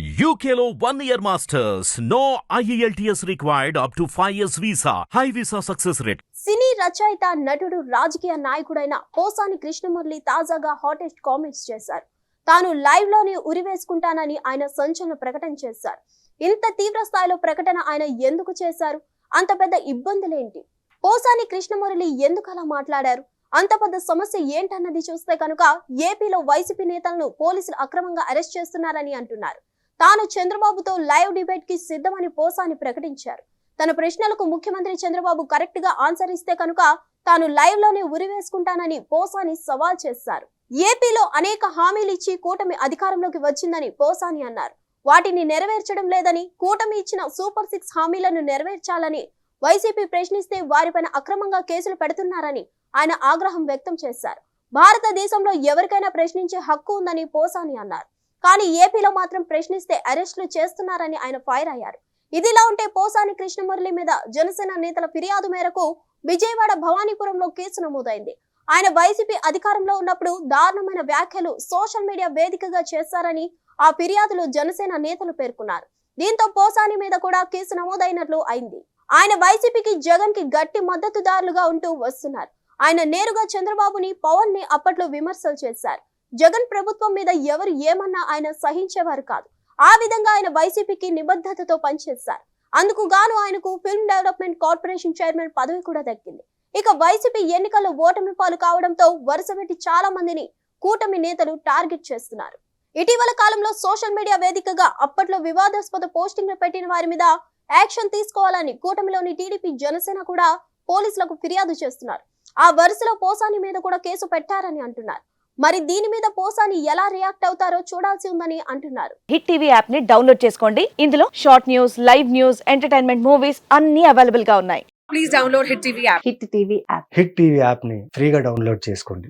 యూకేలో one year masters no IELTS required up to five years visa high visa success rate సినీ రచయిత నటుడు రాజకీయ నాయకుడైన పోసాని కృష్ణమురళి తాజాగా హాటెస్ట్ కామెంట్స్ చేశారు. తాను లైవ్లోనే ఉరివేసుకుంటానని ఆయన సంచలన ప్రకటన చేశారు. ఇంత తీవ్ర స్థాయిలో ప్రకటన ఆయన ఎందుకు చేశారు? అంత పెద్ద ఇబ్బందులేంటి? పోసాని కృష్ణమురళి ఎందుకు అలా మాట్లాడారు? అంత పెద్ద సమస్య ఏంటన్నది చూస్తే కనుక ఏపీలో వైసీపీ నేతలను పోలీసులు అక్రమంగా అరెస్ట్ చేస్తున్నారని అంటున్నారు. తాను చంద్రబాబుతో లైవ్ డిబేట్కి సిద్ధమని పోసాని ప్రకటించారు. తన ప్రశ్నలకు ముఖ్యమంత్రి చంద్రబాబు కరెక్ట్గా ఆన్సర్ ఇస్తే కనుక తాను లైవ్లోనే ఉరివేసుకుంటానని పోసాని సవాల్ చేశారు. ఏపీలో అనేక హామీలు ఇచ్చి కూటమి అధికారంలోకి వచ్చిందని పోసాని అన్నారు. వాటిని నెరవేర్చడం లేదని కూటమి ఇచ్చిన సూపర్ సిక్స్ హామీలను నెరవేర్చాలని వైసీపీ ప్రశ్నిస్తే వారిపైన అక్రమంగా కేసులు పెడుతున్నారని ఆయన ఆగ్రహం వ్యక్తం చేశారు. భారతదేశంలో ఎవరికైనా ప్రశ్నించే హక్కు ఉందని పోసాని అన్నారు. కానీ ఏపీలో మాత్రం ప్రశ్నిస్తే అరెస్టులు చేస్తున్నారని ఆయన ఫైర్ అయ్యారు. ఇదిలా ఉంటే పోసాని కృష్ణమురళి మీద జనసేన నేతల ఫిర్యాదు మేరకు విజయవాడ భవానీపురంలో కేసు నమోదైంది. ఆయన వైసీపీ అధికారంలో ఉన్నప్పుడు దారుణమైన వ్యాఖ్యలు సోషల్ మీడియా వేదికగా చేశారని ఆ ఫిర్యాదులో జనసేన నేతలు పేర్కొన్నారు. దీంతో పోసాని మీద కూడా కేసు నమోదైనట్లు అయింది. ఆయన వైసీపీకి జగన్కి గట్టి మద్దతుదారులుగా ఉంటూ వస్తున్నారు. ఆయన నేరుగా చంద్రబాబుని పవన్ని అప్పట్లో విమర్శలు చేశారు. జగన్ ప్రభుత్వం మీద ఎవరు ఏమన్నా ఆయన సహించేవారు కాదు. ఆ విధంగా ఆయన వైసీపీకి నిబద్ధతతో పనిచేశారు. అందుకు గాను ఆయనకు ఫిల్మ్ డెవలప్మెంట్ కార్పొరేషన్ చైర్మన్ పదవి కూడా దక్కింది. ఇక వైసీపీ ఎన్నికల్లో ఓటమి పాలు కావడంతో వరుసపెట్టి చాలా మందిని కూటమి నేతలు టార్గెట్ చేస్తున్నారు. ఇటీవల కాలంలో సోషల్ మీడియా వేదికగా అప్పట్లో వివాదాస్పద పోస్టింగ్లు పెట్టిన వారి మీద యాక్షన్ తీసుకోవాలని కూటమిలోని టీడీపీ జనసేన కూడా పోలీసులకు ఫిర్యాదు చేస్తున్నారు. ఆ వరుసలో పోసాని మీద కూడా కేసు పెట్టారని అంటున్నారు. మరి దీని మీద పోసాని ఎలా రియాక్ట్ అవుతారో చూడాల్సి ఉందని అంటున్నారు. హిట్ టీవీ యాప్ని డౌన్లోడ్ చేసుకోండి. ఇందులో short news live news entertainment movies అన్ని అవైలబుల్గా ఉన్నాయి. Please download Hit TV app. Hit TV app hit TV యాప్ని ఫ్రీగా డౌన్లోడ్ చేసుకోండి.